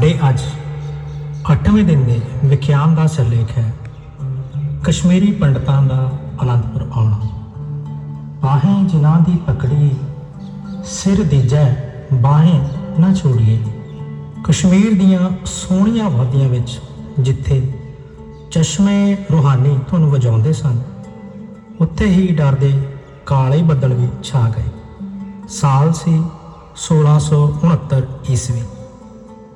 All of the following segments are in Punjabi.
ਸਾਡੇ ਅੱਜ 8ਵੇਂ ਦਿਨ ਦੇ ਵਿਖਿਆਨ ਦਾ ਸਿਰਲੇਖ ਹੈ। ਕਸ਼ਮੀਰੀ ਪੰਡਤਾਂ ਦਾ ਅਨੰਦਪੁਰ ਆਉਣਾ। ਬਾहें ਜਿਨ੍ਹਾਂ ਦੀ ਪਕੜੀ ਸਿਰ ਦੀਜੈ ਬਾहें ਨਾ ਛੋੜੀਏ। ਕਸ਼ਮੀਰ ਦੀਆਂ ਸੋਹਣੀਆਂ ਵਾਦੀਆਂ ਵਿੱਚ ਜਿੱਥੇ ਚਸ਼ਮੇ ਰੂਹਾਨੀ ਤੁਹਾਨੂੰ ਵਜਾਉਂਦੇ ਸਨ, ਉੱਥੇ ਹੀ ਡਰਦੇ ਕਾਲੇ ਬੱਦਲ ਵੀ ਛਾ ਗਏ। ਸਾਲ ਸੀ 1669 ਈਸਵੀ।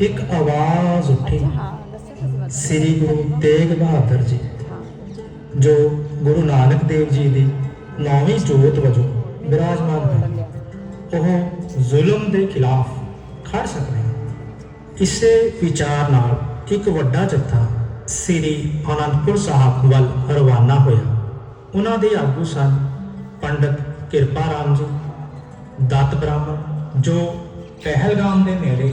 ਇੱਕ ਆਵਾਜ਼ ਉੱਠੀ। ਸ੍ਰੀ ਗੁਰੂ ਤੇਗ ਬਹਾਦਰ ਜੀ ਜੋ ਗੁਰੂ ਨਾਨਕ ਦੇਵ ਜੀ ਦੀ ਨੌਵੀਂ ਜੋਤ ਵਜੋਂ ਵਿਰਾਜਮਾਨ ਹਨ ਉਹ ਜ਼ੁਲਮ ਦੇ ਖਿਲਾਫ ਖੜ ਸਕਦੇ ਹਨ। ਇਸੇ ਵਿਚਾਰ ਨਾਲ ਇੱਕ ਵੱਡਾ ਜੱਥਾ ਸ੍ਰੀ ਅਨੰਦਪੁਰ ਸਾਹਿਬ ਵੱਲ ਰਵਾਨਾ ਹੋਇਆ। ਉਹਨਾਂ ਦੇ ਆਗੂ ਸਨ ਪੰਡਤ ਕਿਰਪਾ ਰਾਮ ਜੀ ਦਤ ਬ੍ਰਾਹਮਣ ਜੋ ਪਹਿਲਗਾਮ ਦੇ ਨੇੜੇ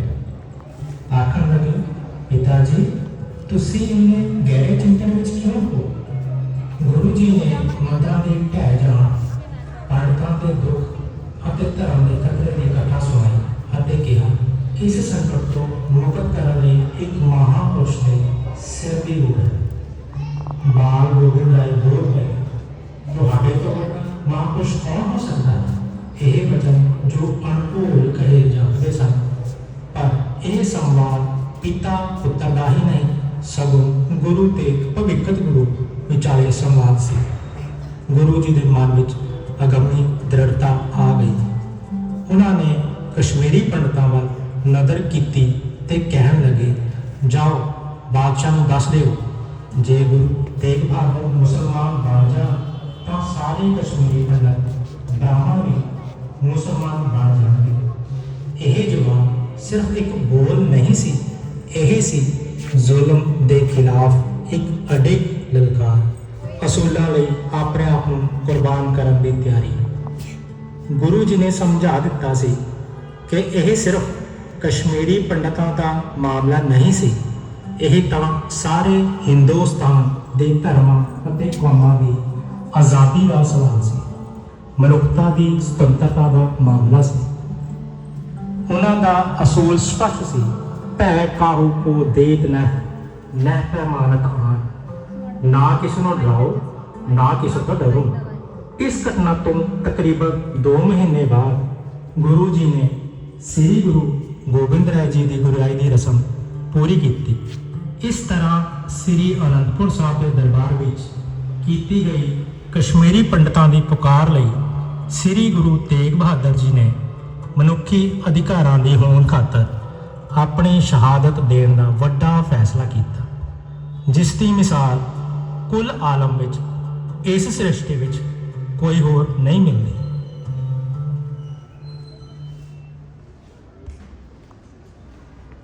ਆਖਣ ਲੱਗੇ ਪਿਤਾ ਜੀ ਤੁਸੀਂ ਇੰਨੇ ਗਹਿਰੇ ਚਿੰਤਨ ਵਿੱਚ ਕਿਉਂ ਹੋ ਗੁਰੂ ਜੀ ਨੇ ਮੰਦਰਾਂ ਦੇ ਢਹਿ ਜਾਣ ਪੰਡਤਾਂ ਦੇ ਦੁੱਖ ਅਤੇ ਧਰਮ ਦੇ ਖਤਰੇ ਦੀ ਕਥਾ ਸੁਣਾਈ ਅਤੇ ਕਿਹਾ ਇਸ ਸੰਕਟ ਤੋਂ ਮੁਕਤ ਕਰਨ ਲਈ ਇੱਕ ਮਹਾਪੁਰਸ਼ ਦੇ ਸਿਰ ਦੀ ਲੋੜ ਹੈ ਬਾਲ ਗੋਬਿੰਦ ਰਾਏ ਬੋਲ ਗਏ ਤੁਹਾਡੇ ਤੋਂ ਵੱਡਾ ਮਹਾਪੁਰਸ਼ ਕੌਣ ਹੋ ਸਕਦਾ ਹੈ ਇਹ ਵਚਨ ਜੋ ਅਣਭੁੱਲ ਕਹੇ ਜਾਂਦੇ ਸਨ ਪਰ ਇਹ ਸੰਵਾਦ ਪਿਤਾ ਪੁੱਤਰ ਦਾ ਹੀ ਨਹੀਂ, ਸਗੋਂ ਗੁਰੂ ਤੇ ਭਵਿੱਖਤ ਗੁਰੂ ਵਿਚਾਲੇ ਸੰਵਾਦ ਸੀ। ਗੁਰੂ ਜੀ ਦੇ ਮਨ ਵਿੱਚ ਅਗੰਮੀ ਦ੍ਰਿੜਤਾ ਆ ਗਈ। ਉਹਨਾਂ ਨੇ ਕਸ਼ਮੀਰੀ ਪੰਡਤਾਂ ਵੱਲ ਨਜ਼ਰ ਕੀਤੀ ਤੇ ਕਹਿਣ ਲੱਗੇ, ਜਾਓ, ਬਾਦਸ਼ਾਹ ਨੂੰ ਦੱਸ ਦਿਓ, ਜੇ ਗੁਰੂ ਤੇਗ ਬਹਾਦਰ ਮੁਸਲਮਾਨ ਬਣ ਜਾਣ, ਤਾਂ ਸਾਰੇ ਕਸ਼ਮੀਰੀ ਪੰਡਤ ਬ੍ਰਾਹਮਣ ਵੀ ਮੁਸਲਮਾਨ ਬਣ ਜਾਣਗੇ। ਇਹ ਜਵਾਬ ਸਿਰਫ ਇੱਕ ਬੋਲ ਨਹੀਂ ਸੀ ਇਹ ਸੀ ਜ਼ੁਲਮ ਦੇ ਖਿਲਾਫ ਇੱਕ ਅਡਿੱਗ ਲਲਕਾਰ। ਅਸੂਲਾਂ ਲਈ ਆਪਣੇ ਆਪ ਨੂੰ ਕੁਰਬਾਨ ਕਰਨ ਦੀ ਤਿਆਰੀ। ਗੁਰੂ ਜੀ ਨੇ ਸਮਝਾ ਦਿੱਤਾ ਸੀ ਕਿ ਇਹ ਸਿਰਫ ਕਸ਼ਮੀਰੀ ਪੰਡਤਾਂ ਦਾ ਮਾਮਲਾ ਨਹੀਂ ਸੀ। ਇਹ ਤਾਂ ਸਾਰੇ ਹਿੰਦੁਸਤਾਨ ਦੇ ਧਰਮਾਂ ਅਤੇ ਕੌਮਾਂ ਦੀ ਆਜ਼ਾਦੀ ਦਾ ਸਵਾਲ ਸੀ। ਮਨੁੱਖਤਾ ਦੀ ਸੁਤੰਤਰਤਾ ਦਾ ਮਾਮਲਾ ਸੀ। ਉਹਨਾਂ ਦਾ ਅਸੂਲ ਸਪਸ਼ਟ ਸੀ ਭੈ ਕਾਹੂ ਕੋ ਦੇਤ ਨਾ ਨਹਿ ਪੈਮਾਨ ਖਾਨ ਨਾ ਕਿਸ ਨੂੰ ਡਰਾਓ, ਨਾ ਕਿਸ ਤੋਂ ਡਰੋ। ਇਸ ਘਟਨਾ ਤੋਂ ਤਕਰੀਬਨ 2 ਮਹੀਨੇ ਬਾਅਦ ਗੁਰੂ ਜੀ ਨੇ ਸ੍ਰੀ ਗੁਰੂ ਗੋਬਿੰਦ ਰਾਏ ਜੀ ਦੀ ਗੁਰਿਆਈ ਦੀ ਰਸਮ ਪੂਰੀ ਕੀਤੀ। ਇਸ ਤਰ੍ਹਾਂ ਸ੍ਰੀ ਅਨੰਦਪੁਰ ਸਾਹਿਬ ਦੇ ਦਰਬਾਰ ਵਿੱਚ ਕੀਤੀ ਗਈ ਕਸ਼ਮੀਰੀ ਪੰਡਤਾਂ ਦੀ ਪੁਕਾਰ ਲਈ ਸ੍ਰੀ ਗੁਰੂ ਤੇਗ ਬਹਾਦਰ ਜੀ ਨੇ ਮਨੁੱਖੀ ਅਧਿਕਾਰਾਂ ਦੀ ਹੋਂਦ ਖਾਤਰ ਆਪਣੀ ਸ਼ਹਾਦਤ ਦੇਣ ਦਾ ਵੱਡਾ ਫੈਸਲਾ ਕੀਤਾ, ਜਿਸ ਦੀ ਮਿਸਾਲ ਕੁੱਲ ਆਲਮ ਵਿੱਚ ਇਸ ਸ੍ਰਿਸ਼ਟੀ ਵਿੱਚ ਕੋਈ ਹੋਰ ਨਹੀਂ ਮਿਲਦੀ।